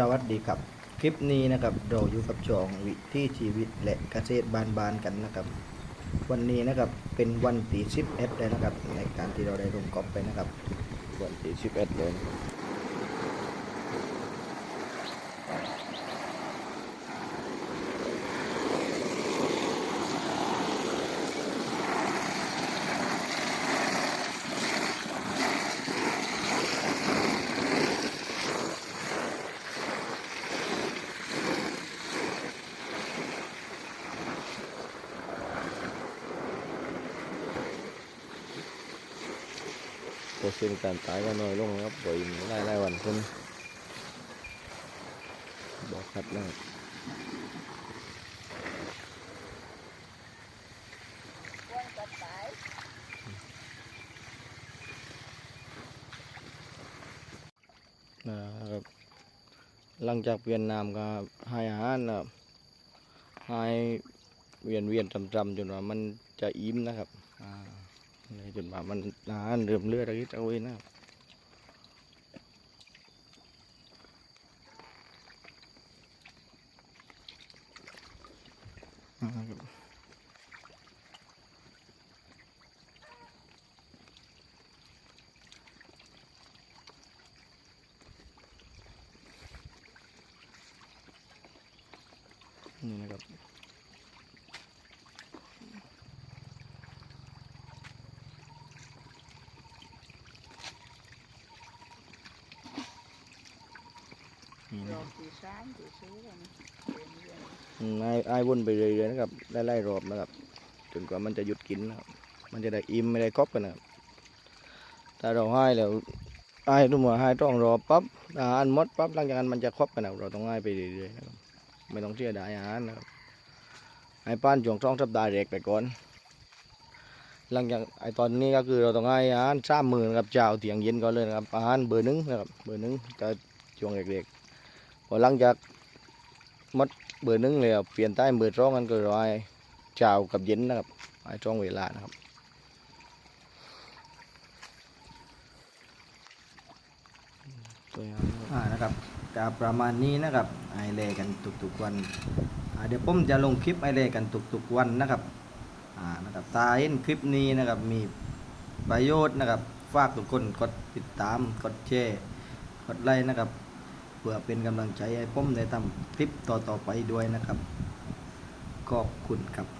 สวัสดีครับ คลิปนี้นะครับเราอยู่กับช่องวิถีชีวิตและเกษตรบานๆกันนะครับ วันนี้นะครับเป็นวันที่11เลยนะครับ ในการที่เราได้ลงกอบไปนะครับ วันที่11เลย เปอร์เซ็นต์การตายก็น้อยลงครับโดยไล่ไล่วันขึ้นบอกครับนะครับนะครับหลังจากเปลี่ยนน้ำก็ให้อาหารนะครับให้เวียนเวียนจำๆจนว่ามันจะอิ่มนะครับอ่า นี่จนว่ามันนานเริ่มเลือดอะไรจะเว้ยนะนี่นะครับ นี่ลนะองตีสามตีสี่เลยนะเรียนเรียนอืมไอ้ไอ้วนไปเรื่อยๆนะครับไล่ๆรอบนะครับ จนกว่ามันจะหยุดกินนะครับ มันจะได้อิ่มไม่ได้ครบกันนะครับถ้าเราให้แล้วให้ทุกหมดให้ต้องรอปั๊บอาหารหมดปั๊บหลังจากนั้นมันจะครบกันนะครับเราต้องให้ไปเรื่อยๆนะครับไม่ต้องเชื่อได้อาหารนะครับให้ป้านช่วงสองสัปดาห์แรกไปก่อน หลังจากไอ้ตอนนี้ก็คือเราต้องให้อาหารสามมื้อนะครับเช้าเที่ยงเย็นก่อนเลยนะครับอาหารเบอร์หนึ่งนะครับเบอร์หนึ่งจะช่วงเด็กๆ พอหลังจากหมดเบอร์หนึ่งแล้วเปลี่ยนใต้เบอร์สองกันก็ราให้เช้ากับเย็นนะครับให้ช่วงเวลานะครับอ่านะครับจะประมาณนี้นะครับไอเล่กันทุกๆวันอ่าเดี๋ยวผมจะลงคลิปไอเล่กันทุกๆวันนะครับอ่านะครับตาเห็นคลิปนี้นะครับมีประโยชน์นะครับฝากทุกคนกดติดตามกดแชร์กดไลค์นะครับ เพื่อเป็นกำลังใจให้ผมได้ทำคลิปต่อๆไปด้วยนะครับขอบคุณครับ